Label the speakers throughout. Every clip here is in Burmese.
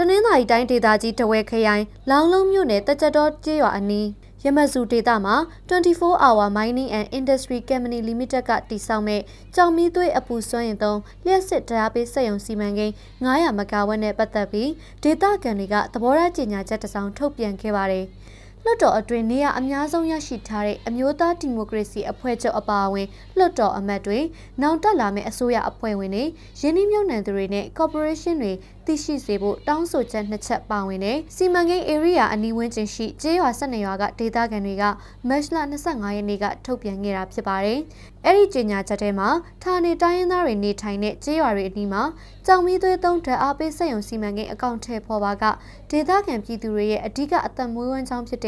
Speaker 1: တနင်္သာရီတိုင်းဒေသကြီးတဝဲခရိုင်လောင်လုံးမြို့နယ်တကြတော်ကျေးရွာအနီးရမဇူဒေတာမှာ24 hour mining and industry company limited ကတည်ဆောက်မဲ့ကြောင်မီးသွေးအပူစွမ်းရင်သုံးလျှက်စစ်တရားပေးစက်ရုံစီမံကိန်း900မဂါဝက်နဲ့ပတ်သက်ပြီးဒေတာကန်တွေကသဘောထားကြေညာချက်တစ်စောင်ထုတ်ပြန်ခဲ့ပါတယ်။ လွှတ်တော်အတွင်းနေရာအများဆုံးရရှိထားတဲ့အမျိုးသားဒီမိုကရေစီအဖွဲ့ချုပ်အပါအဝင်လွှတ်တော်အမတ်တွေနောက်တက်လာမယ့်အစိုးရအဖွဲ့ဝင်တွေရင်းနှီးမြှုပ်နှံသူတွေနဲ့ corporation တွေသိရှိစေဖို့တောင်းဆိုချက်နှစ်ချက်ပါဝင်တဲ့စီမံကိန်း area အနီးဝန်းကျင်ရှိကျေးရွာ၁၂ရွာကဒေသခံတွေကမတ်လ25ရက်နေ့ကထုတ်ပြန်ခဲ့တာဖြစ်ပါတယ်။အဲ့ဒီကြေညာချက်ထဲမှာဌာနေတိုင်းရင်းသားတွေနေထိုင်တဲ့ကျေးရွာတွေအနီးမှာကြောင်မီးသွေးသုံးဓာတ်အားပေးစက်ရုံစီမံကိန်းအကောင့်ထဲပေါ်ပါကဒေသခံပြည်သူတွေရဲ့အဓိကအသက်မွေးဝမ်းကြောင်းဖြစ်တဲ့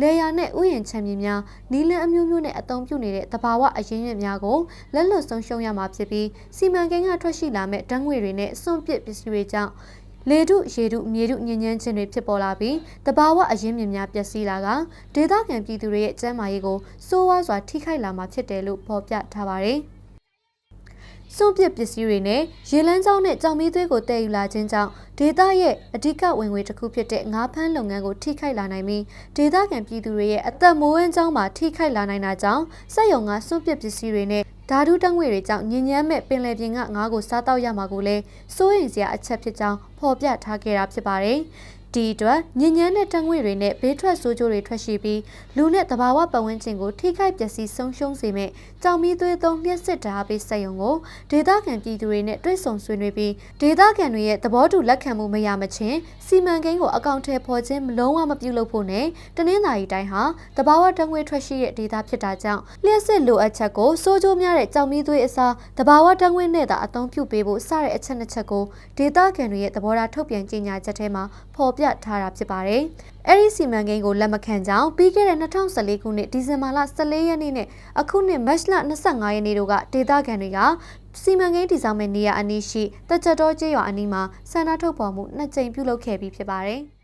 Speaker 1: လေယာနဲ့ဥယျာဉ်ချမ်းမြေများနီလန်းအမျိုးမျိုးနဲ့အသုံးပြုနေတဲ့တဘာဝအရင်းမြစ်များကိုလက်လွတ်ဆုံးရှုံးရမှာဖြစ်ပြီးစီမံကိန်းကထွက်ရှိလာမဲ့ဓာတ်ငွေတွေနဲ့စွန့်ပစ်ပစ္စည်းတွေကြောင့်လေထုရေထုမြေထုညဉ့်ညမ်းခြင်းတွေဖြစ်ပေါ်လာပြီးတဘာဝအရင်းမြစ်များပျက်စီးလာကဒေသခံပြည်သူတွေရဲ့ကျန်းမာရေးကိုစိုးဝါးစွာထိခိုက်လာမှာဖြစ်တယ်လို့ဖော်ပြထားပါတယ်။ စွန့်ပစ်ပစ္စည်းတွေနဲ့ရေလန်းကြောင်းနဲ့ကြောင်မီးသွေးကိုတည်ယူလာခြင်းကြောင့်ဒေသရဲ့အဓိကဝင်ငွေတစ်ခုဖြစ်တဲ့ငါးဖမ်းလုပ်ငန်းကိုထိခိုက်လာနိုင်ပြီးဒေသခံပြည်သူတွေရဲ့အသက်မိုးဝမ်းကြောင်းမှာထိခိုက်လာနိုင်တာကြောင့်စက်ရုံကစွန့်ပစ်ပစ္စည်းတွေနဲ့ဓာတုတငွေတွေကြောင့်ညဉ့်ညမ်းမဲ့ပင်လယ်ပြင်ကငါးကိုစားတောက်ရမှာကိုလည်းစိုးရိမ်စရာအချက်ဖြစ်ကြောင်းဖော်ပြထားခဲ့တာဖြစ်ပါတယ်။ ဒီအတွက်ညဉ့်ညမ်းတဲ့တံငွေတွေနဲ့ဘေးထွက်ဆိုးကျိုးတွေထွက်ရှိပြီးလူနဲ့တဘာဝပတ်ဝန်းကျင်ကိုထိခိုက်ပျက်စီးဆုံးရှုံးစေမဲ့ကြောင်မီးသွေးသုံးလျှက်စစ်ဓာတ်ပေးစက်ရုံကိုဒေသခံပြည်သူတွေနဲ့တွဲဆုံဆွေးနွေးပြီးဒေသခံတွေရဲ့သဘောတူလက်ခံမှုမရမချင်းစီမံကိန်းကိုအကောင့်ထဲပေါ်ခြင်းလုံးဝမပြုလုပ်ဖို့နဲ့တနင်္သာရီတိုင်းဟာတဘာဝတံငွေထွက်ရှိတဲ့ဒေသဖြစ်တာကြောင့်လျှက်စစ်လိုအပ်ချက်ကိုစိုးကျိုးများတဲ့ကြောင်မီးသွေးအစားတဘာဝတံငွေနဲ့သာအသုံးပြုပေးဖို့စတဲ့အချက်နှစ်ချက်ကိုဒေသခံတွေရဲ့သဘောထားထုတ်ပြန်ကြေညာချက်ထဲမှာဖော်ပြထားတာဖြစ်ပါတယ်။အဲဒီစီမံကိန်းကိုလက်မခံကြောင်းပြီးခဲ့တဲ့2014ခုနှစ်ဒီဇင်ဘာလ14ရက်နေ့နဲ့အခုနှစ်မတ်လ25ရက်နေ့တို့ကဒေသခံတွေကစီမံကိန်းတည်ဆောက်မဲ့နေရာအနီးရှိတကြတော်ကျေးရွာအနီးမှာဆန္ဒထုတ်ဖော်မှုနှစ်ကြိမ်ပြုလုပ်ခဲ့ပြီးဖြစ်ပါတယ်။